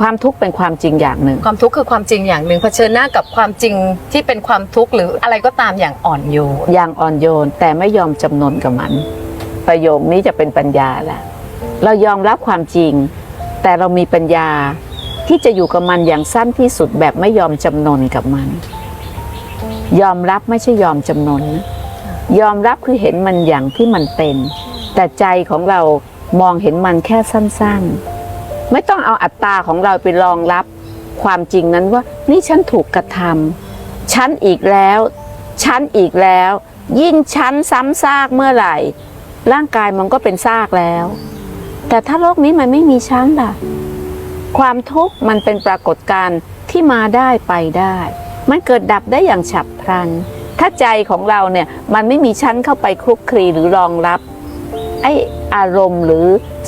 ความทุกข์เป็นความจริงอย่างหนึ่ง ความทุกข์คือความจริงอย่างหนึ่งเผชิญหน้ากับความจริงที่เป็นความทุกข์หรืออะไรก็ตามอย่างอ่อนโยนอย่างอ่อนโยนแต่ไม่ยอมจำนนกับมัน ประโยคนี้จะเป็นปัญญาแหละเรายอมรับความจริง แต่เรามีปัญญาที่จะอยู่กับมันอย่างสั้นที่สุดแบบไม่ยอมจำนนกับมัน ยอมรับไม่ใช่ยอมจำนนนะยอมรับคือเห็นมันอย่างที่มันเป็น แต่ใจของเรามองเห็นมันแค่สั้น ๆ ไม่ต้องเอาอัตตาของเราไปรองรับความจริงนั้นว่า นี่ฉันถูกกระทำฉันอีกแล้วชั้นอีกแล้ว ยิ่งชั้นซ้ำซากเมื่อไหร่ ร่างกายมันก็เป็นซากแล้ว แต่ถ้าโลกนี้มันไม่มีชั้นล่ะ ความทุกข์มันเป็นปรากฏการณ์ที่มาได้ไปได้ มันเกิดดับได้อย่างฉับพลัน ถ้าใจของเราเนี่ยมันไม่มีชั้นเข้าไปคลุกคลีหรือรองรับ ไออารมณ์หรือ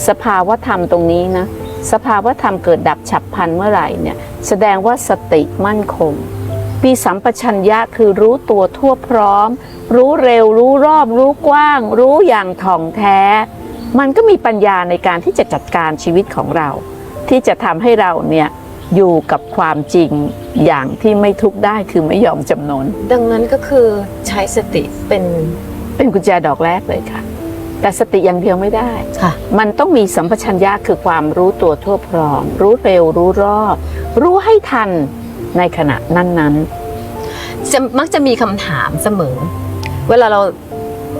สภาวะธรรมตรงนี้นะ สภาวธรรมเกิดดับฉับพลันเมื่อไหร่เนี่ยแสดงว่าสติมั่นคงปีสัมปชัญญะคือรู้ตัวทั่วพร้อม รู้เร็วรู้รอบ รู้กว้าง รู้อย่างถ่องแท้ มันก็มีปัญญาในการที่จะจัดการชีวิตของเรา ที่จะทำให้เราเนี่ยอยู่กับความจริงอย่างที่ไม่ทุกข์ได้คือไม่ยอมจำนน ดังนั้นก็คือใช้สติเป็นเป็นกุญแจดอกแรกเลยค่ะ แต่สติอย่างเดียวไม่ได้ค่ะมันต้องมีสัมปชัญญะคือความรู้ตัวทั่วพร้อม รู้เร็วรู้รอบ รู้ให้ทันในขณะนั้นจะมักจะมีคำถามเสมอ เวลาเรา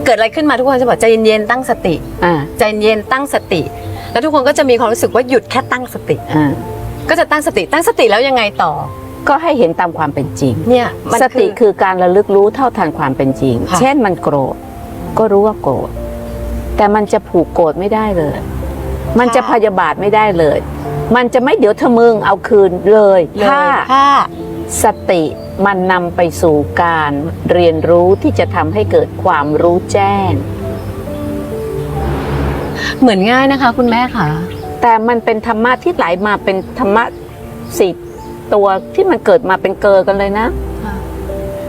เกิดอะไรขึ้นมาทุกคนจะบอกใจเย็นๆตั้งสติๆอ่าใจเย็นตั้งสติ แล้วทุกคนก็จะมีความรู้สึกว่าหยุดแค่ตั้งสติอ่าก็จะตั้งสติตั้งสติแล้วยังไงต่อ ก็ให้เห็นตามความเป็นจริง เนี่ยมันสติคือคือการระลึกรู้เท่าทันความเป็นจริงค่ะเช่นมันโกรธก็รู้ว่าโกรธ แต่มันจะผูกโกรธไม่ได้เลย มันจะพยาบาทไม่ได้เลย มันจะไม่เดี๋ยวเธอมึงเอาคืนเลยเลยถ้าถ้าสติมันนำไปสู่การเรียนรู้ที่จะทำให้เกิดความรู้แจ้ง เหมือนง่ายนะคะ คุณแม่ค่ะ แต่มันเป็นธรรมะที่ไหลมาเป็นธรรมะสิตัวที่มันเกิดมาเป็นเกอกันเลยนะค่ะ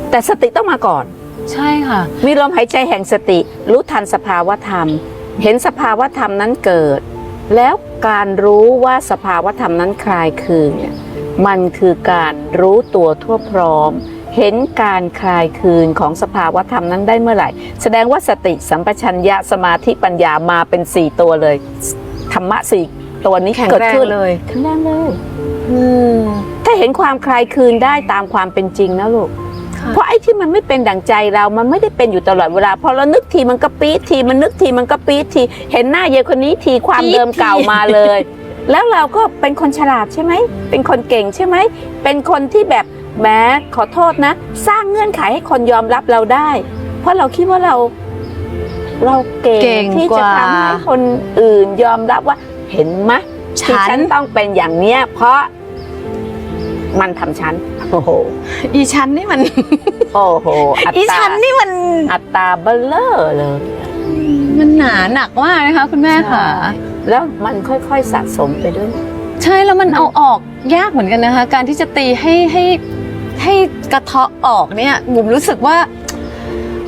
แต่สติต้องมาก่อน ใช่ค่ะ มีลมหายใจแห่งสติ รู้ทันสภาวธรรม เห็นสภาวธรรมนั้นเกิด แล้วการรู้ว่าสภาวธรรมนั้นคลายคืนเนี่ยมันคือการรู้ตัวทั่วพร้อม เห็นการคลายคืนของสภาวธรรมนั้นได้เมื่อไหร่ แสดงว่าสติสัมปชัญญะสมาธิปัญญามาเป็นสี่ตัวเลย ธรรมะสี่ตัวนี้แข็งเกิดแรงขึ้นเลยแข็งแรงเลยอืมถ้าเห็นความคลายคืนได้ตามความเป็นจริงนะลูกค่ะ เพราะไอ้ที่มันไม่เป็นดั่งใจเรา มันไม่ได้เป็นอยู่ตลอดเวลา พอเรานึกทีมันก็ปี๊ดที มันนึกทีมันก็ปี๊ดที เห็นหน้าเยายคนนี้ทีความเดิมเก่ามาเลย แล้วเราก็เป็นคนฉลาดใช่ไหม เป็นคนเก่งใช่ไหม เป็นคนที่แบบแหม้ขอโทษนะ สร้างเงื่อนไขให้คนยอมรับเราได้ เพราะเราคิดว่าเรา เราเก่งเก่งที่กจะว่า ทำให้คนอื่นยอมรับว่า เห็นไหมที่ฉัฉันนต้องเป็นอย่างเนี้ย เพราะ มันทำฉันโอ้โหอีฉันนี่มัน โอ้โหอัตอีตาฉันนี่มันอัตราเบลเลอร์เลย มันหนาหนักมากนะคะคุณแม่ค่ะแล้วมันค่อยๆสะสมไปด้วย ใช่แล้วมันเอาออกยากเหมือนกันนะคะ การที่จะตีให้ให้ให้กระเทาะออกเนี่ยบุ๋มรู้สึกว่า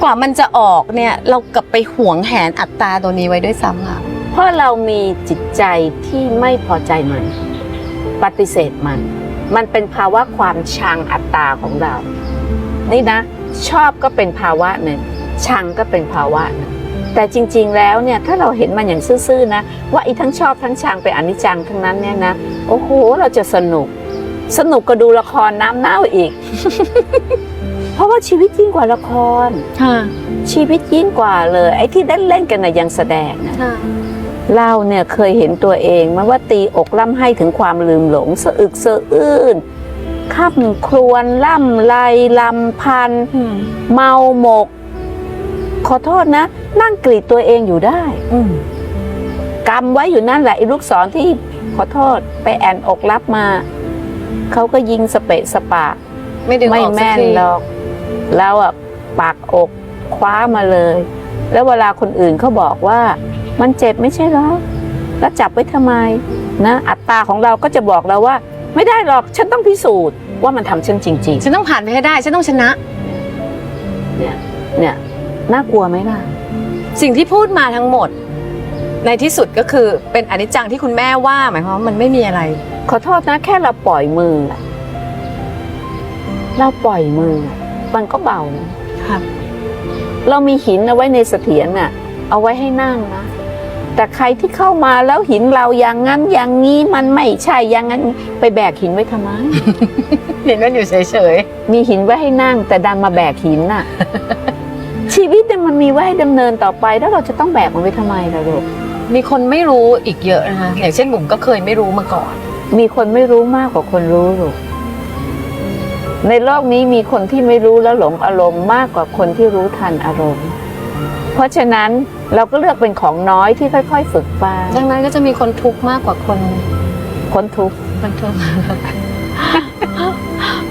กว่ามันจะออกเนี่ยเรากลับไปหวงแหนอัตราตัวนี้ไว้ด้วยซ้ำค่ะ เพราะเรามีจิตใจที่ไม่พอใจมัน ปฏิเสธมัน มันเป็นภาวะความชังอัตตาของเรา นี่นะ ชอบก็เป็นภาวะหนึ่งชังก็เป็นภาวะหนึ่งแต่จริงๆ แล้วเนี่ยถ้าเราเห็นมันอย่างซื่อๆนะว่าอีทั้งชอบทั้งชังเป็นอนิจจังทั้งนั้นเนี่ยนะโอ้โหเราจะสนุก สนุกก็ดูละครน้ำเน่าอีก เพราะว่าชีวิตยิ่งกว่าละครค่ะชีวิตยิ่งกว่าเลย ไอ้ที่เล่นเล่นๆกันนะยังแสดงนะค่ะ เราเนี่ยเคยเห็นตัวเองมันว่าตีอกล่ำให้ถึงความลืมหลงสะอึกสะอื้นข้ามครวนล่ำไรลำพันอืมเมาหมก ขอโทษนะ นั่งกรีดตัวเองอยู่ได้อืมกำไว้อยู่นั่นแหละไอ้ลูกศรที่ขอโทษไปแอนอกรับมา เขาก็ยิงสเปะสปะ ไม่ดึงอไม่อกสักแม่นทีหรอกเราอะปากอกคว้ามาเลย แล้วเวลาคนอื่นเขาบอกว่า มันเจ็บไม่ใช่หรอแล้วจับไว้ทำไมนะอัตตาของเราก็จะบอกเราว่า ไม่ได้หรอกฉันต้องพิสูจน์ว่ามันทำฉันจริงฉันต้องผ่านไปให้ได้ ฉันต้องชนะๆเนี่ยเนี่ยน่ากลัวไหมล่ะ สิ่งที่พูดมาทั้งหมด ในที่สุดก็คือเป็นอนิจจังที่คุณแม่ว่าหมายความว่ามันไม่มีอะไร ขอโทษนะแค่เราปล่อยมืออะเราปล่อยมืออะมันก็เบานะครับ เรามีหินเอาไว้ในเสถียรน่ะ เอาไว้ให้นั่งนะ แต่ใครที่เข้ามาแล้วหินเราอย่างนั้นอย่างนี้มันไม่ใช่อย่างนั้นไปแบกหินไว้ทำไม เห็นมันอยู่เฉยมีหินไว้ให้นั่ง แต่ดันมาแบกหินน่ะ ชีวิตเนี่ยมันมีไว้ให้ดำเนินต่อไป แล้วเราจะต้องแบกมันไว้ทำไมล่ะลูกๆ มีคนไม่รู้อีกเยอะนะคะอย่างเช่นบุ๋มก็เคยไม่รู้มาก่อน มีคนไม่รู้มากกว่าคนรู้ลูกในโลกนี้มีคนที่ไม่รู้แล้วหลงอารมณ์มากกว่าคนที่รู้ทันอารมณ์ เพราะฉะนั้น เราก็เลือกเป็นของน้อยที่ค่อย ๆ ฝึกไปดังนั้นก็จะมีคนทุกข์มากกว่าคนคนทุกข์คนทุกข์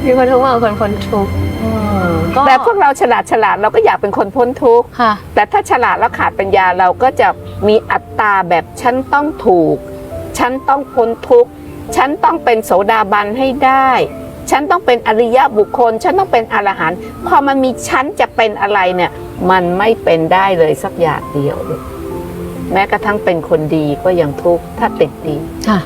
มีคนทุกข์มากกว่าคนคนทุกข์อืมก็แต่พวกเราฉลาดฉลาดเราก็อยากเป็นคนพ้นทุกข์ค่ะแต่ถ้าฉลาดแล้วขาดปัญญาเราก็จะมีอัตตาแบบฉันต้องถูก ฉันต้องพ้นทุกข์ฉันต้องเป็นโสดาบันให้ได้ ฉันต้องเป็นอริยะบุคคล ฉันต้องเป็นอรหันต์พอมันมีฉันจะเป็นอะไรเนี่ย มันไม่เป็นได้เลยสักอย่างเดียว แม้กระทั่งเป็นคนดีก็ยังทุกข์ถ้าติดดีค่ะ